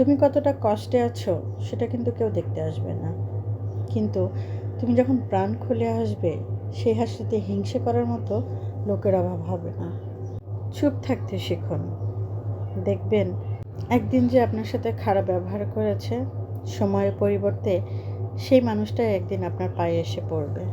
তুমি কতটা কষ্টে আছো, সেটা কিন্তু কেউ দেখতে আসবে না। কিন্তু তুমি যখন প্রাণ খুলে আসবে, সেই হাসিতে হিংসে করার মতো লোকের অভাব হবে না। চুপ থাকতে শিখুন। দেখবেন, একদিন যে আপনার সাথে খারাপ ব্যবহার করেছে সময়ের পরিবর্তে সেই মানুষটাই একদিন আপনার পায়ে এসে পড়বে।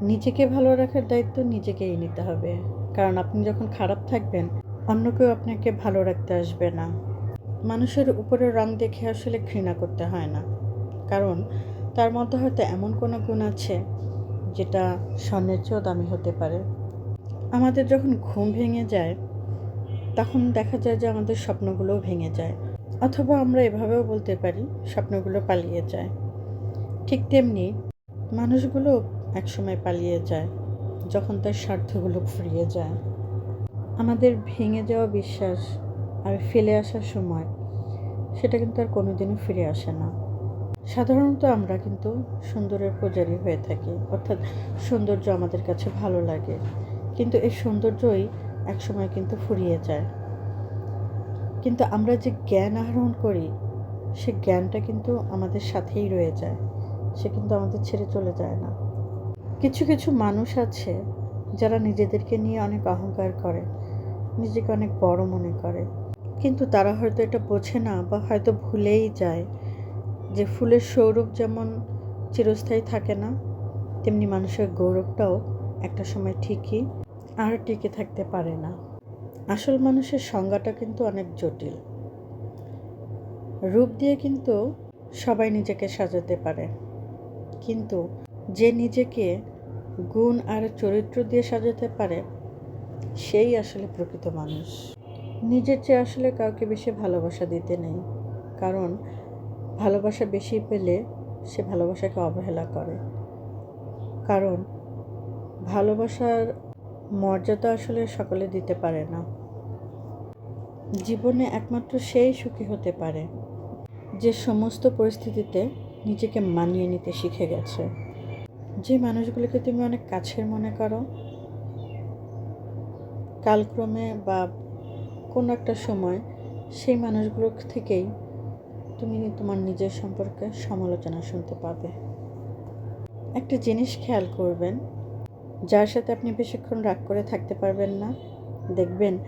নিজেকে ভালো রাখার দায়িত্ব নিজেকেই নিতে হবে। কারণ আপনি যখন খারাপ থাকবেন, অন্য কেউ আপনাকে ভালো রাখতে আসবে না। মানুষের উপরের রং দেখে আসলে ঘৃণা করতে হয় না। কারণ তার মধ্যে হয়তো এমন কোনো গুণ আছে যেটা স্বর্ণের চেয়েও দামি হতে পারে। আমাদের যখন ঘুম ভেঙে যায়, তখন দেখা যায় যে আমাদের স্বপ্নগুলোও ভেঙে যায়। অথবা আমরা এভাবেও বলতে পারি, স্বপ্নগুলো পালিয়ে যায়। ঠিক তেমনি মানুষগুলো একসময় পালিয়ে যায়, যখন তার স্বার্থগুলো ফুরিয়ে যায়। আমাদের ভেঙে যাওয়া বিশ্বাস আর ফেলে আসার সময় সেটা কিন্তু আর কোনোদিনও ফিরে আসে না। সাধারণত আমরা কিন্তু সুন্দরের পূজারি হয়ে থাকি, অর্থাৎ সৌন্দর্য আমাদের কাছে ভালো লাগে। কিন্তু এই সৌন্দর্যই একসময় কিন্তু ফুরিয়ে যায়। কিন্তু আমরা যে জ্ঞান আহরণ করি, সে জ্ঞানটা কিন্তু আমাদের সাথেই রয়ে যায়। সে কিন্তু আমাদের ছেড়ে চলে যায় না। কিছু কিছু মানুষ আছে যারা নিজেদেরকে নিয়ে অনেক অহংকার করে, নিজেকে অনেক বড় মনে করে। কিন্তু তারা হয়তো এটা বোঝে না বা হয়তো ভুলেই যায় যে ফুলের সৌরভ যেমন চিরস্থায়ী থাকে না, তেমনি মানুষের গৌরবটাও একটা সময় ঠিকই আর টিকে থাকতে পারে না। আসল মানুষের সংজ্ঞাটা কিন্তু অনেক জটিল। রূপ দিয়ে কিন্তু সবাই নিজেকে সাজাতে পারে। কিন্তু যে নিজেকে গুণ আর চরিত্র দিয়ে সাজাতে পারে, সেই আসলে প্রকৃত মানুষ। নিজের চেয়ে আসলে কাউকে বেশি ভালোবাসা দিতে নেই। কারণ, ভালোবাসা বেশি পেলে সে ভালোবাসাকে অবহেলা করে। কারণ, ভালোবাসার মর্যাদা আসলে সকলে দিতে পারে না। জীবনে একমাত্র সেই সুখী হতে পারে, যে সমস্ত পরিস্থিতিতে নিজেকে মানিয়ে নিতে শিখে গেছে। যে মানুষগুলোকে তুমি অনেক কাছের মনে করো, কালক্রমে বা কোনো একটা সময় সেই মানুষগুলোর থেকেই তুমি তোমার নিজের সম্পর্কে সমালোচনা শুনতে পাবে। একটা জিনিস খেয়াল করবেন, যার সাথে আপনি বেশিক্ষণ রাগ করে থাকতে পারবেন না, দেখবেন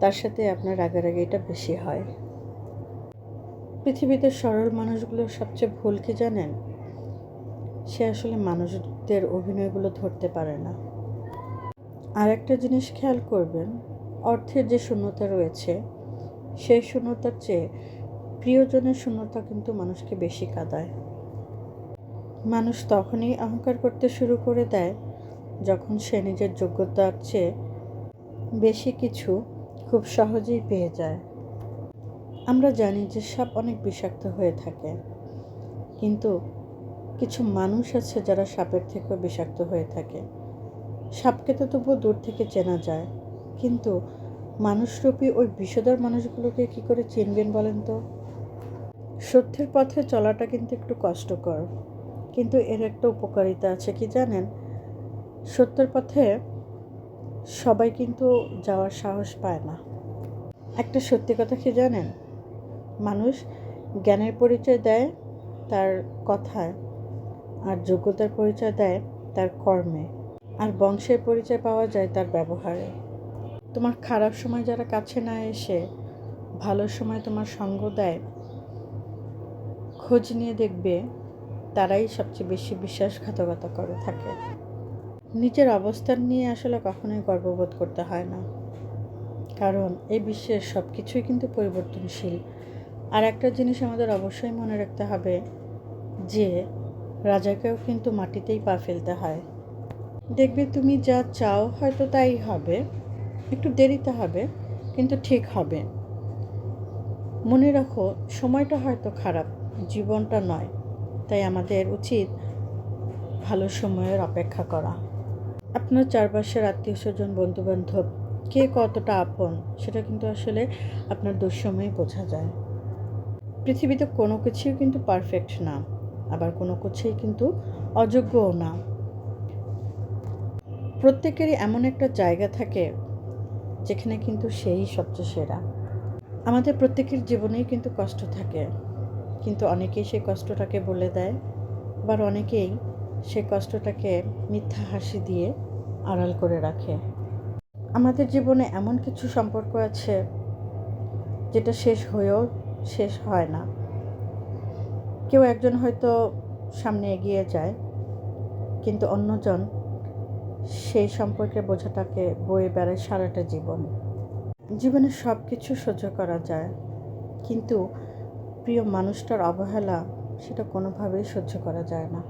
তার সাথে আপনার রাগারাগিটা বেশি হয়। পৃথিবীতে সরল মানুষগুলোর সবচেয়ে ভুল কি জানেন? সে আসলে মানুষদের অভিনয়গুলো ধরতে পারে না। আর একটা জিনিস খেয়াল করবেন অর্থের যে শূন্যতা রয়েছে, সেই শূন্যতার চেয়ে প্রিয়জনের শূন্যতা কিন্তু মানুষকে বেশি কাঁদায়। মানুষ তখনই অহংকার করতে শুরু করে দেয়, যখন সে নিজের যোগ্যতার চেয়ে বেশি কিছু খুব সহজেই পেয়ে যায়। আমরা জানি যে সাপ অনেক বিষাক্ত হয়ে থাকে, কিন্তু কিছু মানুষ আছে যারা সাপের থেকেও বিষাক্ত হয়ে থাকে। সাপকে তো তবুও দূর থেকে চেনা যায়। কিন্তু মানুষরূপী ওই বিষধর মানুষগুলোকে কি করে চিনবেন বলেন তো? সত্যের পথে চলাটা কিন্তু একটু কষ্টকর। কিন্তু এর একটা উপকারিতা আছে, কি জানেন? সত্যের পথে সবাই কিন্তু যাওয়ার সাহস পায় না। একটা সত্যি কথা কি জানেন? মানুষ জ্ঞানের পরিচয় দেয় তার কথায় আর যোগ্যতার পরিচয় দেয় তার কর্মে। আর বংশের পরিচয় পাওয়া যায় তার ব্যবহারে। তোমার খারাপ সময় যারা কাছে না এসে ভালো সময় তোমার সঙ্গ দেয়, খোঁজ নিয়ে দেখবে তারাই সবচেয়ে বেশি বিশ্বাসঘাতকতা করে থাকে। নিজের অবস্থান নিয়ে আসলে কখনোই গর্ববোধ করতে হয় না। কারণ এই বিশ্বের সব কিছুই কিন্তু পরিবর্তনশীল। আর একটা জিনিস আমাদের অবশ্যই মনে রাখতে হবে যে, রাজাকেও কিন্তু মাটিতেই পা ফেলতে হয়। দেখবে তুমি যা চাও হয়তো তাই হবে। একটু দেরিতে হবে, কিন্তু ঠিক হবে। মনে রাখো, সময়টা হয়তো খারাপ, জীবনটা নয়। তাই আমাদের উচিত ভালো সময়ের অপেক্ষা করা। আপনার চারপাশের আত্মীয় স্বজন, বন্ধুবান্ধব, কে কতটা আপন, সেটা কিন্তু আসলে আপনার দুঃসময়ে বোঝা যায়। পৃথিবীতে কোনো কিছুই কিন্তু পারফেক্ট না, আবার কোনো কিছুই কিন্তু অযোগ্যও না। প্রত্যেকেরই এমন একটা জায়গা থাকে যেখানে কিন্তু সেই সবচেয়ে সেরা। আমাদের প্রত্যেকের জীবনেই কিন্তু কষ্ট থাকে। কিন্তু অনেকেই সেই কষ্টটাকে বলে দেয়, আবার অনেকেই সেই কষ্টটাকে মিথ্যা হাসি দিয়ে আড়াল করে রাখে। আমাদের জীবনে এমন কিছু সম্পর্ক আছে, যেটা শেষ হয়েও শেষ হয় না। কেউ একজন হয়তো সামনে এগিয়ে যায়, কিন্তু অন্যজন সেই সম্পর্কে বোঝাটাকে বয়ে বেড়ায় সারাটা জীবন। জীবনে সব কিছু সহ্য করা যায়, কিন্তু প্রিয় মানুষটার অবহেলা সেটা কোনোভাবেই সহ্য করা যায় না।